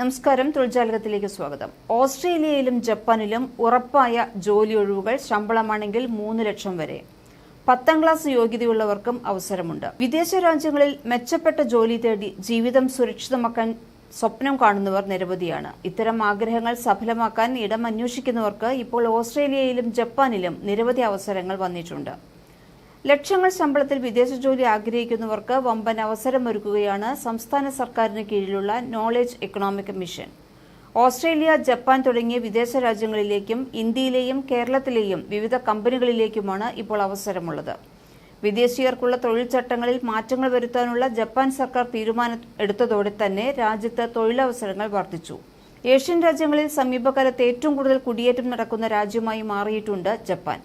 നമസ്കാരം തൊഴിൽജാലകത്തിലേക്ക് സ്വാഗതം. ഓസ്ട്രേലിയയിലും ജപ്പാനിലും ഉറപ്പായ ജോലി ഒഴിവുകൾ ശമ്പളമാണെങ്കിൽ മൂന്ന് ലക്ഷം വരെ. പത്താം ക്ലാസ് യോഗ്യതയുള്ളവർക്കും അവസരമുണ്ട്. വിദേശ രാജ്യങ്ങളിൽ മെച്ചപ്പെട്ട ജോലി തേടി ജീവിതം സുരക്ഷിതമാക്കാൻ സ്വപ്നം കാണുന്നവർ നിരവധിയാണ്. ഇത്തരം ആഗ്രഹങ്ങൾ സഫലമാക്കാൻ ഇടം അന്വേഷിക്കുന്നവർക്ക് ഇപ്പോൾ ഓസ്ട്രേലിയയിലും ജപ്പാനിലും നിരവധി അവസരങ്ങൾ വന്നിട്ടുണ്ട്. ലക്ഷങ്ങൾ ശമ്പളത്തിൽ വിദേശ ജോലി ആഗ്രഹിക്കുന്നവർക്ക് വമ്പൻ അവസരമൊരുക്കുകയാണ് സംസ്ഥാന സർക്കാരിന് കീഴിലുള്ള knowledge economic mission Australia Japan തുടങ്ങിയ വിദേശ രാജ്യങ്ങളിലേക്കും ഇന്ത്യയിലെയും കേരളത്തിലെയും വിവിധ കമ്പനികളിലേക്കുമാണ് ഇപ്പോൾ അവസരമുള്ളത്. വിദേശീയർക്കുള്ള തൊഴിൽ ചട്ടങ്ങളിൽ മാറ്റങ്ങൾ വരുത്താനുള്ള ജപ്പാൻ സർക്കാർ തീരുമാനം എടുത്തതോടെ തന്നെ രാജ്യത്ത് തൊഴിലവസരങ്ങൾ വർദ്ധിച്ചു. ഏഷ്യൻ രാജ്യങ്ങളിൽ സമീപകാലത്ത് ഏറ്റവും കൂടുതൽ കുടിയേറ്റം നടക്കുന്ന രാജ്യമായി മാറിയിട്ടുണ്ട് ജപ്പാൻ.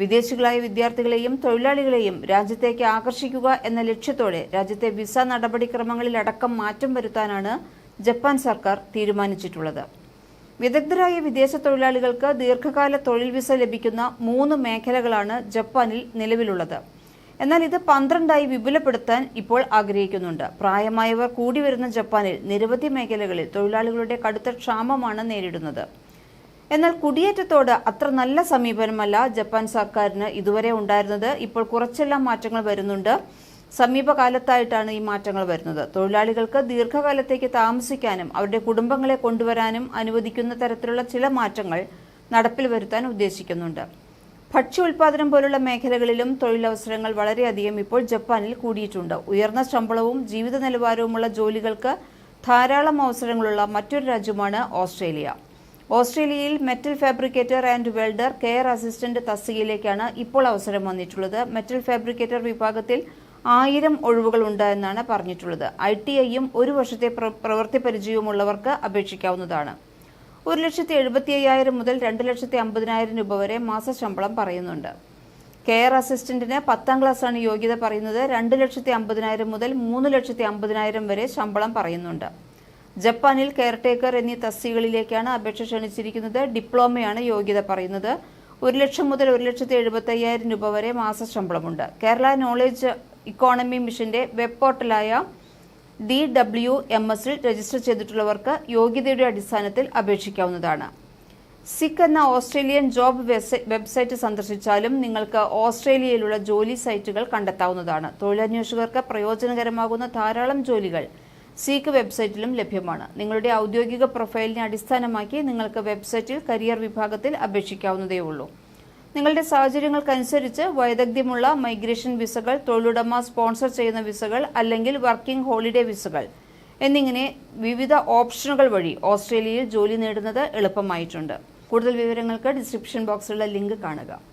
വിദേശികളായ വിദ്യാർത്ഥികളെയും തൊഴിലാളികളെയും രാജ്യത്തേക്ക് ആകർഷിക്കുക എന്ന ലക്ഷ്യത്തോടെ രാജ്യത്തെ വിസ നടപടിക്രമങ്ങളിലടക്കം മാറ്റം വരുത്താനാണ് ജപ്പാൻ സർക്കാർ തീരുമാനിച്ചിട്ടുള്ളത്. വിദഗ്ധരായ വിദേശ തൊഴിലാളികൾക്ക് ദീർഘകാല തൊഴിൽ വിസ ലഭിക്കുന്ന മൂന്ന് മേഖലകളാണ് ജപ്പാനിൽ നിലവിലുള്ളത്. എന്നാൽ ഇത് പന്ത്രണ്ടായി വിപുലപ്പെടുത്താൻ ഇപ്പോൾ ആഗ്രഹിക്കുന്നുണ്ട്. പ്രായമായവർ കൂടി വരുന്ന ജപ്പാനിൽ നിരവധി മേഖലകളിൽ തൊഴിലാളികളുടെ കടുത്ത ക്ഷാമമാണ് നേരിടുന്നത്. എന്നാൽ കുടിയേറ്റത്തോട് അത്ര നല്ല സമീപനമല്ല ജപ്പാൻ സർക്കാരിന് ഇതുവരെ ഉണ്ടായിരുന്നത്. ഇപ്പോൾ കുറച്ചെല്ലാം മാറ്റങ്ങൾ വരുന്നുണ്ട്. സമീപകാലത്തായിട്ടാണ് ഈ മാറ്റങ്ങൾ വരുന്നത്. തൊഴിലാളികൾക്ക് ദീർഘകാലത്തേക്ക് താമസിക്കാനും അവരുടെ കുടുംബങ്ങളെ കൊണ്ടുവരാനും അനുവദിക്കുന്ന തരത്തിലുള്ള ചില മാറ്റങ്ങൾ നടപ്പിൽ വരുത്താൻ ഉദ്ദേശിക്കുന്നുണ്ട്. ഭക്ഷ്യ ഉൽപാദനം പോലുള്ള മേഖലകളിലും തൊഴിലവസരങ്ങൾ വളരെയധികം ഇപ്പോൾ ജപ്പാനിൽ കൂടിയിട്ടുണ്ട്. ഉയർന്ന ശമ്പളവും ജീവിത നിലവാരവുമുള്ള ജോലികൾക്ക് ധാരാളം അവസരങ്ങളുള്ള മറ്റൊരു രാജ്യമാണ് ഓസ്ട്രേലിയ. ഓസ്ട്രേലിയയിൽ metal fabricator and welder care assistant തസ്തികയിലേക്കാണ് ഇപ്പോൾ അവസരം വന്നിട്ടുള്ളത്. മെറ്റൽ ഫാബ്രിക്കേറ്റർ വിഭാഗത്തിൽ ആയിരം ഒഴിവുകളുണ്ട് എന്നാണ് പറഞ്ഞിട്ടുള്ളത്. ഐ ടി ഐയും ഒരു വർഷത്തെ പ്ര- പ്രവൃത്തി പരിചയവുമുള്ളവർക്ക് അപേക്ഷിക്കാവുന്നതാണ്. ഒരു ലക്ഷത്തി എഴുപത്തി അയ്യായിരം മുതൽ രണ്ട് ലക്ഷത്തി അമ്പതിനായിരം രൂപ വരെ മാസ ശമ്പളം പറയുന്നുണ്ട്. കെയർ അസിസ്റ്റന്റിന് പത്താം ക്ലാസ്സാണ് യോഗ്യത പറയുന്നത്. രണ്ട് ലക്ഷത്തി അമ്പതിനായിരം മുതൽ മൂന്ന് ലക്ഷത്തി അമ്പതിനായിരം വരെ ശമ്പളം പറയുന്നുണ്ട്. ജപ്പാനിൽ കെയർടേക്കർ എന്നീ തസ്തികളിലേക്കാണ് അപേക്ഷ ക്ഷണിച്ചിരിക്കുന്നത്. ഡിപ്ലോമയാണ് യോഗ്യത പറയുന്നത്. ഒരു ലക്ഷം മുതൽ ഒരു ലക്ഷത്തി എഴുപത്തി അയ്യായിരം രൂപ വരെ മാസ ശമ്പളമുണ്ട്. കേരള നോളേജ് ഇക്കോണമി മിഷന്റെ വെബ് പോർട്ടലായ ഡി ഡബ്ല്യു എം എസിൽ രജിസ്റ്റർ ചെയ്തിട്ടുള്ളവർക്ക് യോഗ്യതയുടെ അടിസ്ഥാനത്തിൽ അപേക്ഷിക്കാവുന്നതാണ്. സിക്ക് എന്ന ഓസ്ട്രേലിയൻ ജോബ് വെബ്സൈറ്റ് സന്ദർശിച്ചാലും നിങ്ങൾക്ക് ഓസ്ട്രേലിയയിലുള്ള ജോലി സൈറ്റുകൾ കണ്ടെത്താവുന്നതാണ്. തൊഴിലന്വേഷകർക്ക് പ്രയോജനകരമാകുന്ന ധാരാളം ജോലികൾ സീക്ക് വെബ്സൈറ്റിലും ലഭ്യമാണ്. നിങ്ങളുടെ ഔദ്യോഗിക പ്രൊഫൈലിനെ അടിസ്ഥാനമാക്കി നിങ്ങൾക്ക് വെബ്സൈറ്റിൽ കരിയർ വിഭാഗത്തിൽ അപേക്ഷിക്കാവുന്നതേയുള്ളൂ. നിങ്ങളുടെ സാഹചര്യങ്ങൾക്കനുസരിച്ച് വൈദഗ്ധ്യമുള്ള മൈഗ്രേഷൻ വിസകൾ തൊഴിലുടമ സ്പോൺസർ ചെയ്യുന്ന വിസകൾ അല്ലെങ്കിൽ വർക്കിംഗ് ഹോളിഡേ വിസകൾ എന്നിങ്ങനെ വിവിധ ഓപ്ഷനുകൾ വഴി ഓസ്ട്രേലിയയിൽ ജോലി നേടുന്നത് എളുപ്പമായിട്ടുണ്ട്. കൂടുതൽ വിവരങ്ങൾക്ക് ഡിസ്ക്രിപ്ഷൻ ബോക്സിലുള്ള ലിങ്ക് കാണുക.